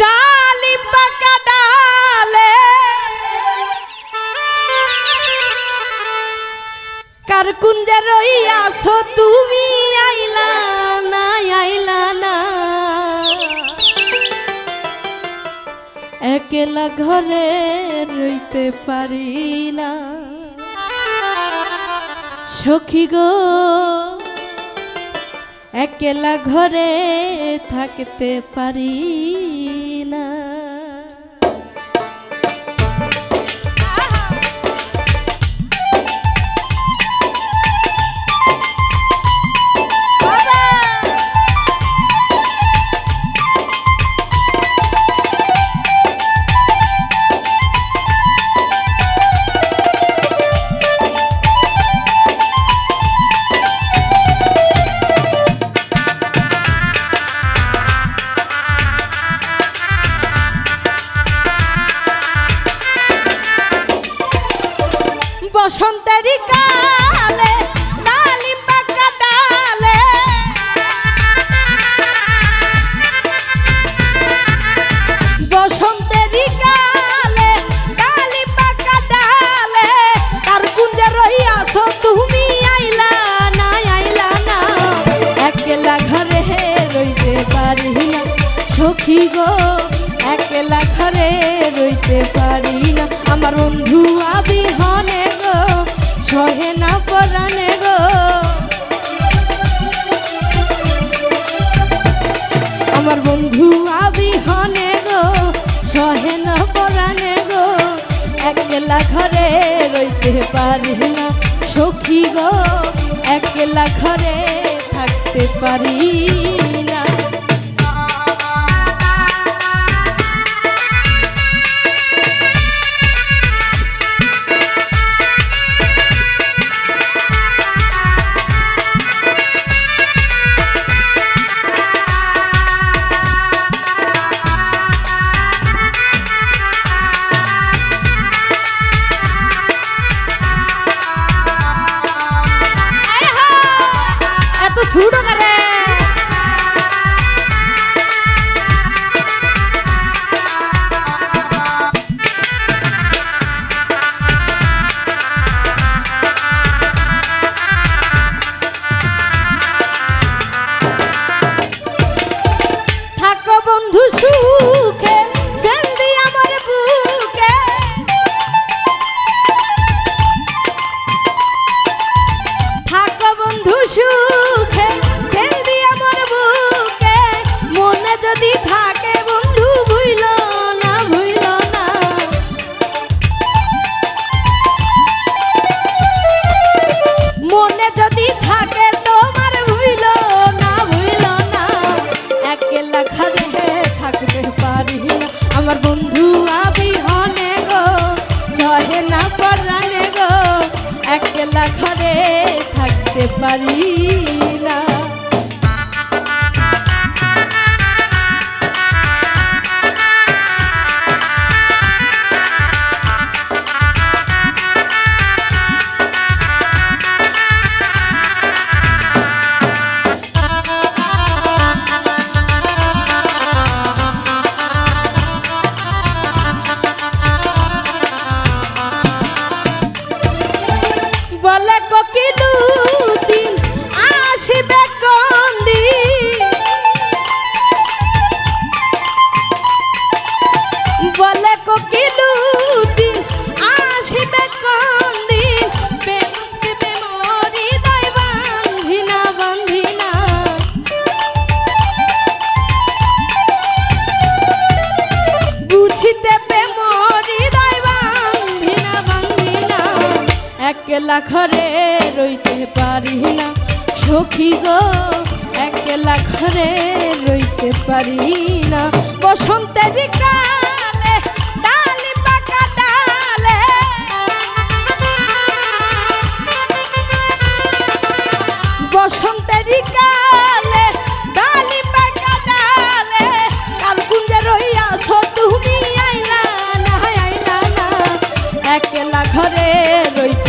ডালি পাকা ডালে। কার রইয়াছ তুমি আইলা না আইলা না। একলা ঘরে রইতে পারি না। সখী গো একলা ঘরে থাকতে পারি। না বসন্তেরই কালে, ডালিম পাকা ডালে। বসন্তেরই কালে, ডালিম পাকা ডালে, তার কুঞ্জে রইয়াছ তুমি আইলা না আইলা না। একলা ঘরে রইতে পারি না সখী গো। একলা ঘরে রইতে পারি না। সখী গো একলা ঘরে থাকতে পারি। থাকতে পারি আমার বন্ধু আবি হনে গো, চলে না পরানে গো, একলা ঘরে থাকতে পারি না। একলা ঘরে রইতে পারি না। সখী গো, একলা ঘরে রইতে পারি না। বসন্তের বসন্তের কালে